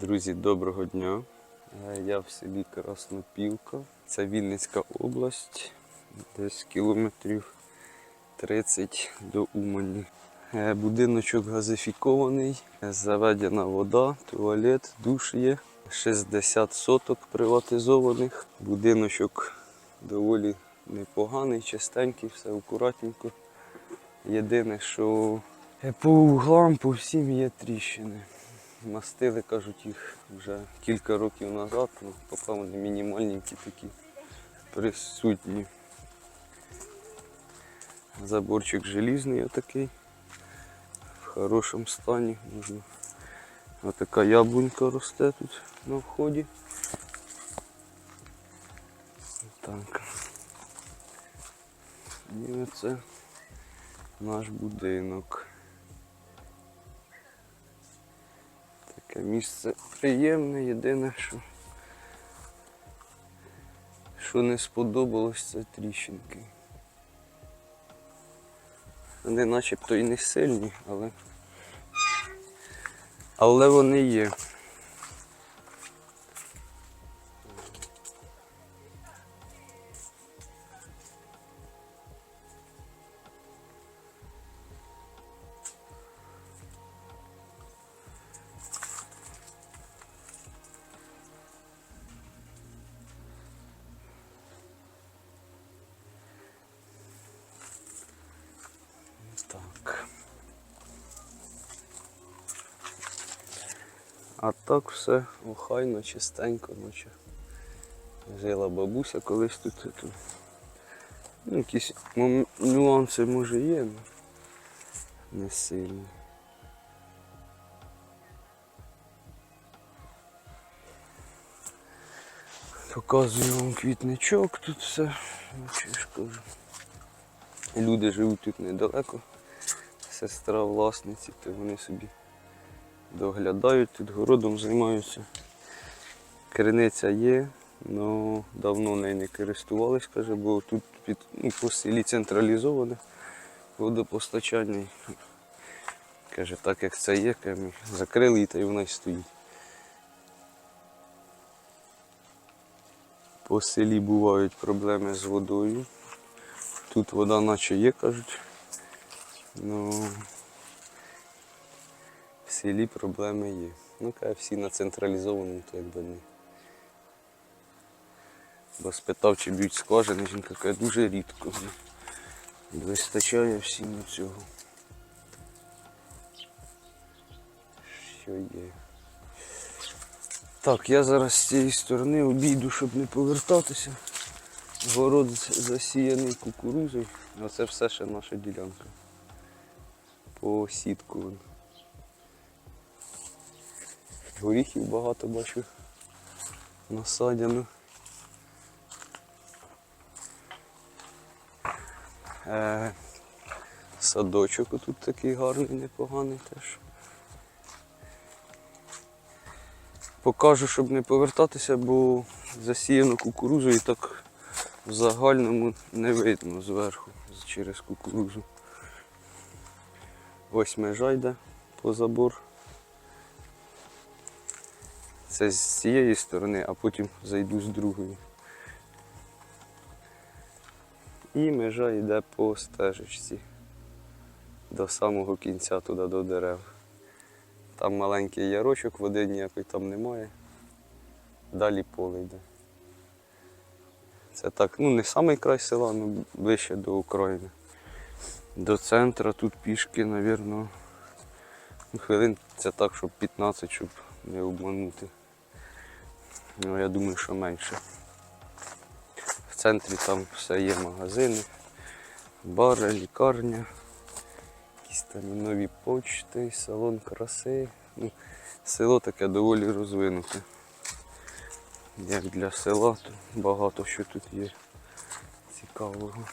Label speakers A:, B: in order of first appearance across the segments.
A: Друзі, доброго дня. Е, Я в селі Краснопілка. Це Вінницька область, десь кілометрів 30 до Умані. Е, Будиночок газифікований, е, заведена вода, туалет, душ є. 60 соток приватизованих. Будиночок доволі непоганий, чистенький, все акуратненько. Єдине, що по углам, по всім є тріщини. Мастили, кажуть, їх вже кілька років назад, ну, поки вони мінімальненькі такі присутні. Заборчик желізний отакий, в хорошому стані. Можна. Отака яблунька росте тут на вході. Так. І оце наш будинок. Таке місце приємне, єдине, що, що не сподобалось, це тріщинки. Вони начебто і не сильні, але, але вони є. Так все охайно, чистенько, наче. Жила бабуся колись тут. Ну, якісь нюанси може є, але не сильні. Показую вам квітничок, тут все. Ну, ж кажу. Люди живуть тут недалеко. Сестра власниці, то вони собі доглядають, тут городом займаються. Криниця є, але давно нею не користувались, каже, бо тут під, ну, по селі централізоване водопостачання. Каже, так як це є, каже, закрили її та й вона й стоїть. По селі бувають проблеми з водою. Тут вода наче є, кажуть. Ну в селі проблеми є. Ну, каже, всі на централізованому, то якби не. Бо спитав, чи б'ють скважини, жінка каже, дуже рідко. Вистачає всім цього. Що є. Так, я зараз з цієї сторони обійду, щоб не повертатися. Город засіяний кукурузою, а це все ще наша ділянка. По сітку. Горіхів багато бачу насадяно. Е, садочок тут такий гарний, непоганий теж. Покажу, щоб не повертатися, бо засіяно кукурузою і так в загальному не видно зверху через кукурузу. Ось межа йде по забор. Це з цієї сторони, а потім зайду з другої. І межа йде по стежечці до самого кінця туди до дерев. Там маленький ярочок, води ніякої там немає. Далі поле йде. Це так, ну не самий край села, але ближче до України. До центра тут пішки, мабуть, хвилин це так, щоб 15, щоб не обманути. Ну, я думаю, що менше. В центрі там все є магазини, бари, лікарня, якісь там нові почти, салон краси. Ну, село таке доволі розвинуте. Як для села, то багато що тут є цікавого.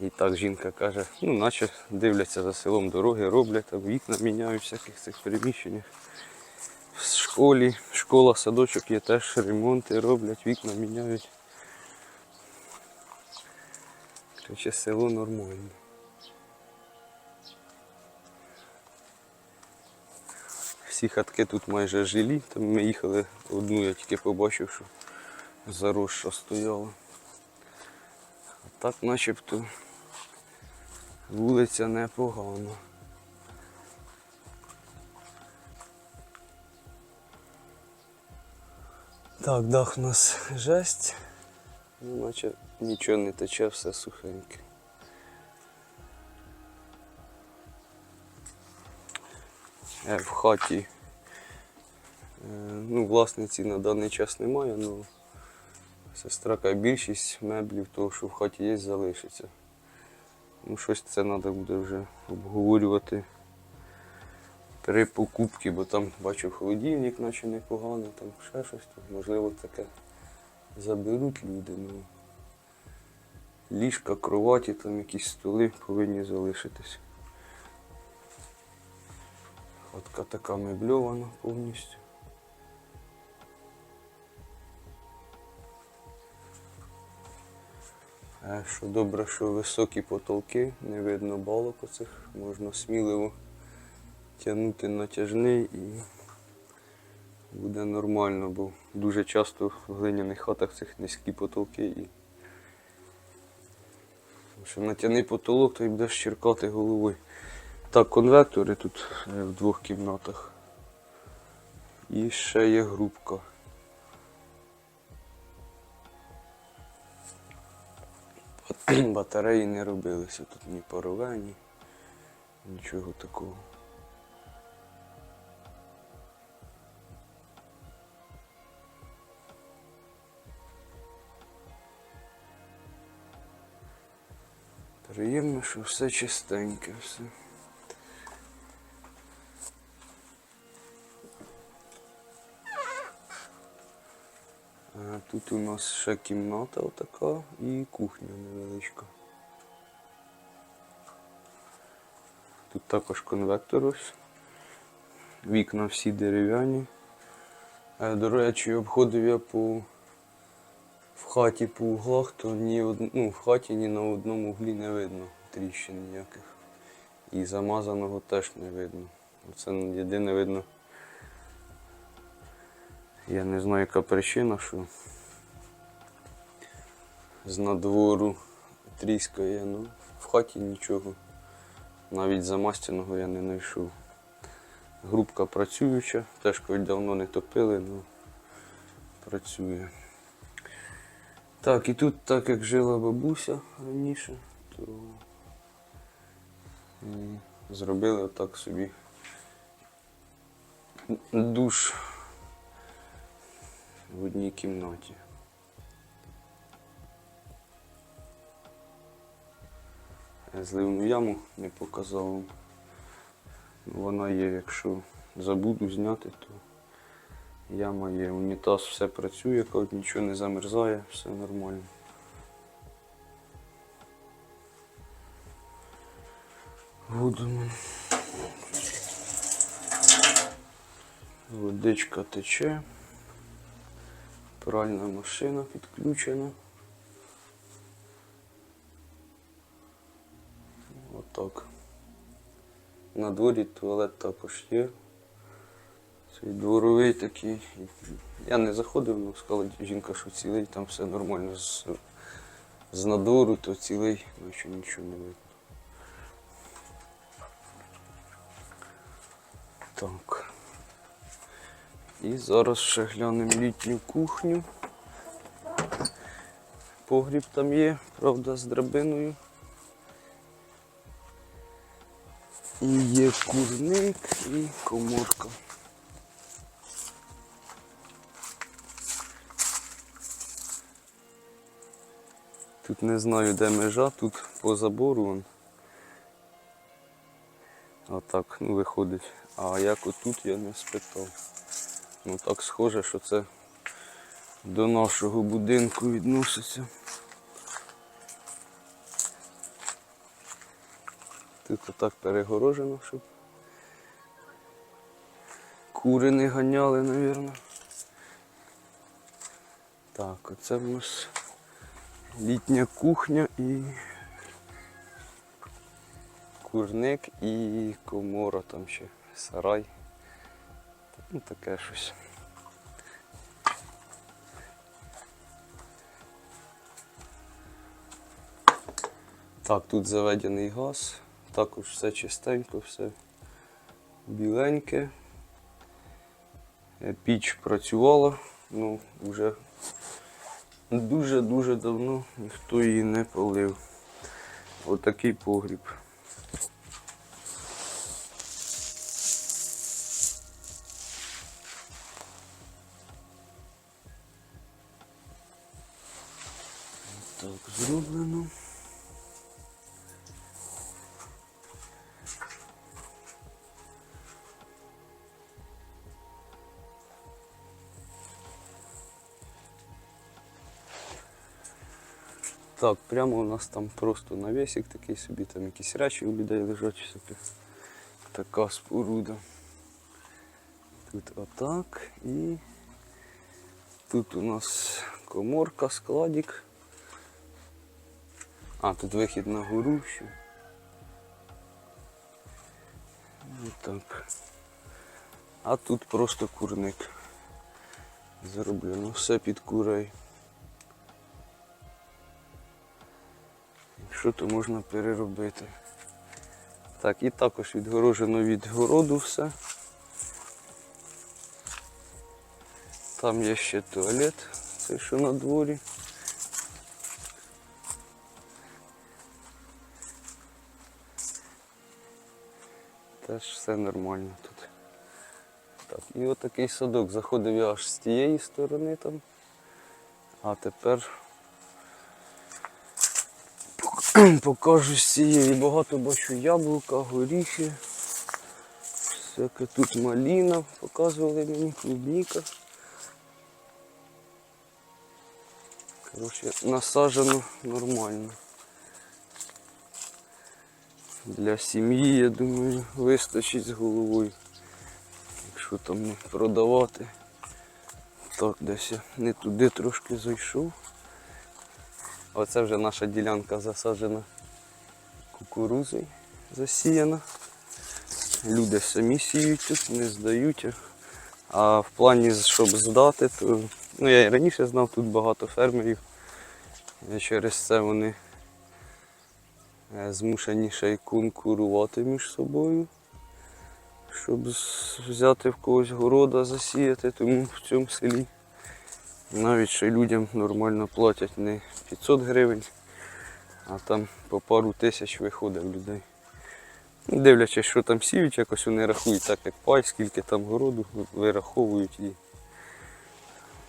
A: І так жінка каже, ну наче дивляться за селом дороги, роблять, там вікна міняють всяких цих приміщеннях. В школі, школа, садочок є теж ремонти роблять, вікна міняють. Короче, село нормальне. Всі хатки тут майже жилі, там ми їхали одну, я тільки побачив, що заросша стояла. А так начебто вулиця непогана. Так, дах у нас жесть. Ну, наче нічого не тече, все сухеньке. Е, В хаті. е, Ну, власниці на даний час немає, але сестра більшість меблів того, що в хаті є, залишиться. Ну, щось це треба буде вже обговорювати при покупці, бо там бачу холодильник, наче непоганий, там ще щось, там, можливо, таке заберуть люди. Ну, ліжка, кроваті, там якісь столи повинні залишитись. Хатка така мебльована повністю. Що добре, що високі потолки, не видно балок оцих, можна сміливо тягнути натяжний і буде нормально, бо дуже часто в глиняних хатах цих низькі потолки і Тому що натягни потолок, то й будеш черкати головою. Так, конвектори тут е, в двох кімнатах. І ще є грубка. Батареї не робилися, тут ні парове, нічого такого. Приємно, що все чистеньке, все. Тут у нас ще кімната отака і кухня невеличка. Тут також конвектор ось. Вікна всі дерев'яні. Е, До речі, обходив я по в хаті по углах, то ні од... ну, в хаті ні на одному углі не видно тріщин ніяких. І замазаного теж не видно. Це єдине видно. Я не знаю, яка причина, що з надвору тріскає, ну в хаті нічого. Навіть замастяного я не знайшов. Грубка працююча, теж коли давно не топили, але працює. Так, і тут, так як жила бабуся раніше, то зробили отак собі душ в одній кімнаті. Зливну яму не показав. Вона є, якщо забуду зняти, то яма є. Унітаз все працює, кажуть, нічого не замерзає, все нормально. Водимо. Водичка тече. Пральна машина підключена. Отак. На дворі туалет також є. Цей дворовий такий. Я не заходив, але сказала жінка, що цілий, там все нормально. З, з надвору, то цілий, наче нічого не видно. Так. І зараз ще глянемо літню кухню. Погріб там є, правда, з драбиною. І є курник і коморка. Тут не знаю, де межа, тут по забору вон. Отак, ну, виходить. А як отут я не спитав. Ну так схоже, що це до нашого будинку відноситься. Тут отак перегорожено, щоб кури не ганяли, мабуть. Так, оце в нас літня кухня і курник і комора там ще сарай. Ну таке щось. Так, тут заведений газ, також все чистенько, все біленьке. Е, Піч працювала, ну вже дуже-дуже давно ніхто її не полив. Отакий погріб. Так, зроблено. Так, прямо у нас там просто навісик такий собі, там якісь речі у людей лежать всяке. Така споруда. Тут отак і тут у нас коморка, складик. А, тут вихід на гору ще. Отак. А тут просто курник. Зроблено все під курей. Що то можна переробити. Так, і також відгорожено від городу все. Там є ще туалет, це що на дворі. Теж все нормально тут. Так, і отакий садок. Заходив я аж з тієї сторони там. А тепер покажу з цієї. Багато бачу яблука, горіхи. Всяке тут маліна, показували мені, клубніка. Коротше, насаджено нормально. Для сім'ї, я думаю, вистачить з головою. Якщо там не продавати. Так, десь я не туди трошки зайшов. Оце вже наша ділянка засаджена кукурузою, засіяна. Люди самі сіють тут, не здають. А в плані, щоб здати, то ну я і раніше знав, тут багато фермерів. Через це вони змушені ще й конкурувати між собою, щоб взяти в когось города засіяти, тому в цьому селі навіть ще людям нормально платять не 500 гривень, а там по пару тисяч виходить людей. Ну, Дивлячись, що там сіють, якось вони рахують так, як пай, скільки там городу вираховують і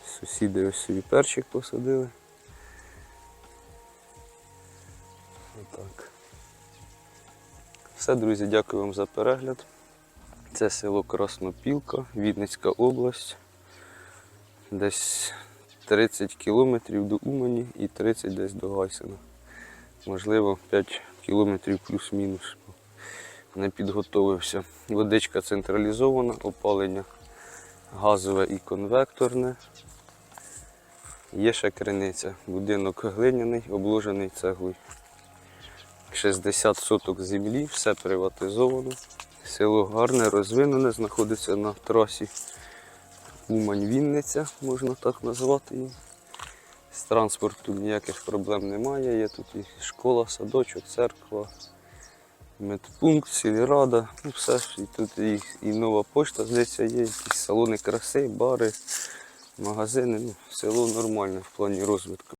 A: сусіди ось собі перчик посадили. Отак. Все, друзі, дякую вам за перегляд. Це село Краснопілка, Вінницька область. Десь 30 кілометрів до Умані і 30 десь до Гайсина. Можливо, 5 кілометрів плюс-мінус. Не підготовився. Водичка централізована, опалення газове і конвекторне. Є ще криниця. Будинок глиняний, обложений цеглою. 60 соток землі, все приватизовано. Село гарне, розвинене, знаходиться на трасі Умань-Вінниця, можна так назвати її. З транспорту ніяких проблем немає. Є тут і школа, садочок, церква, медпункт, сільрада, ну все. І тут і, і нова пошта, здається, є, якісь салони краси, бари, магазини. Ну, село нормальне в плані розвитку.